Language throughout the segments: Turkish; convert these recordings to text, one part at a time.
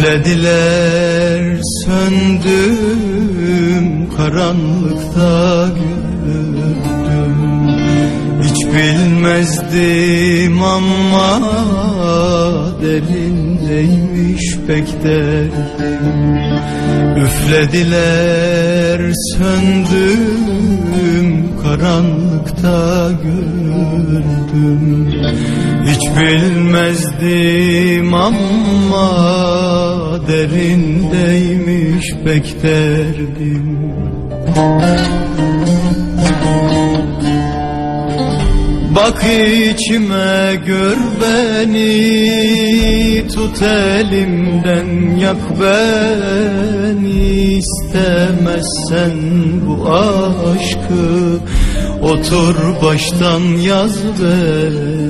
Üflediler söndüm karanlıkta gördüm Hiç bilmezdim ama derindeymiş pek derdim Üflediler söndüm karanlıkta gördüm Hiç bilmezdim ama derindeymiş pek derdim. Bak içime gör beni Tut elimden yak beni. İstemezsen bu aşkı Otur baştan yaz beni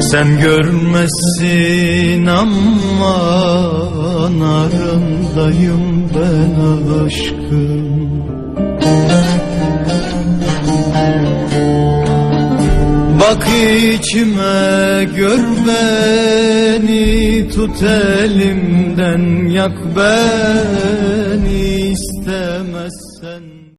sen görmezsin ama narındayım ben aşkım. Bak içime gör beni Tut elimden yak beni